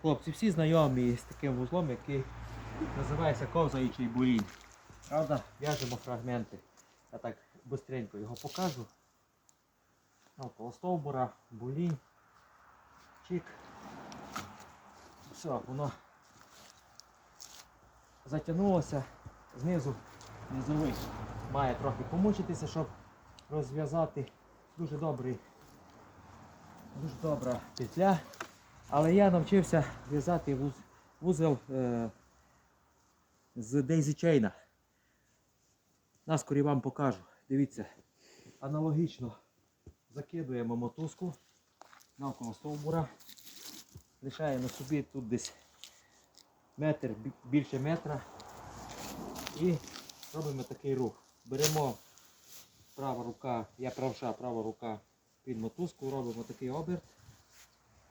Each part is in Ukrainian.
Хлопці, всі знайомі з таким вузлом, який називається ковзаючий бурінь. Правда, в'яжемо фрагменти. Я так швидко його покажу. Около стовбура, булінь. Чик. Все, воно затягнулося. Знизу низовий має трохи помучитися, щоб розв'язати. Дуже добрий, дуже добра петля. Але я навчився в'язати вуз, вузел е, з Daisy Chain. Наскорі вам покажу. Дивіться, аналогічно закидуємо мотузку навколо стовбура. Лишаємо собі тут десь метр, більше метра. І робимо такий рух. Беремо права рука, я правша, права рука під мотузку, робимо такий оберт.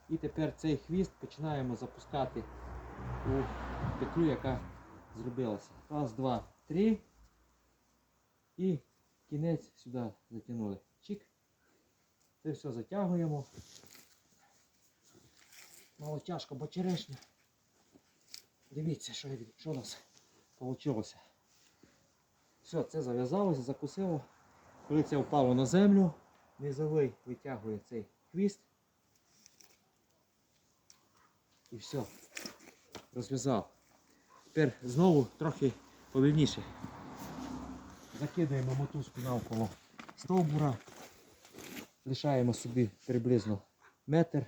І тепер цей хвіст починаємо запускати у петлю, яка зробилася. Раз, два, три. І кінець сюди затягнули. Чик. Це все затягуємо. Мало тяжко, бо черешня. Дивіться, що, що у нас вийшло. Все, це зав'язалося, закусило. Коли це впало на землю, низовий витягує цей хвіст. І все. Розв'язав. Тепер знову трохи повільніше. Закидаємо мотузку навколо стовбура. Лишаємо собі приблизно метр.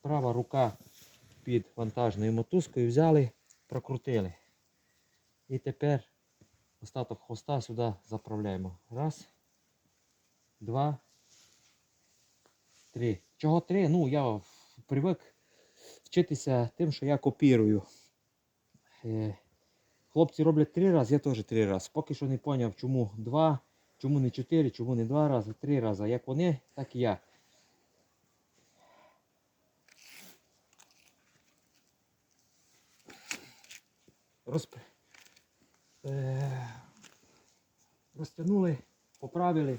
Права рука під вантажною мотузкою взяли, прокрутили. І тепер остаток хвоста сюди заправляємо. Раз, два, три. Чого три? Ну, я привик вчитися тим, що я копірую. Е, Хлопці роблять три рази, я теж три рази. Поки що не зрозумів, чому два, чому не чотири, чому не два рази, три рази. Як вони, так і я. Розп... Е... Розтягнули, поправили,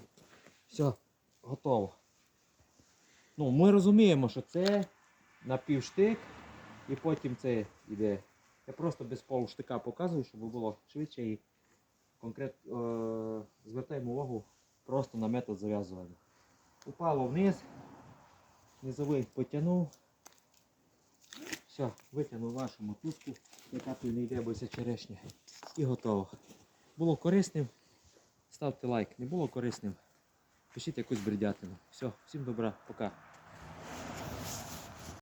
все, готово. Ну, ми розуміємо, що це напівштик і потім це йде. Я просто без полуштика показую, щоб було швидше і конкретно е, звертаємо увагу просто на метод зав'язування. Упало вниз, низовий потягнув. Все, витягнув вашу мотузку, яка тут не йде, бо це черешня. І готово. Було корисним. Ставте лайк. Не було корисним. Пишіть якусь бредятину. Все, всім добра, пока.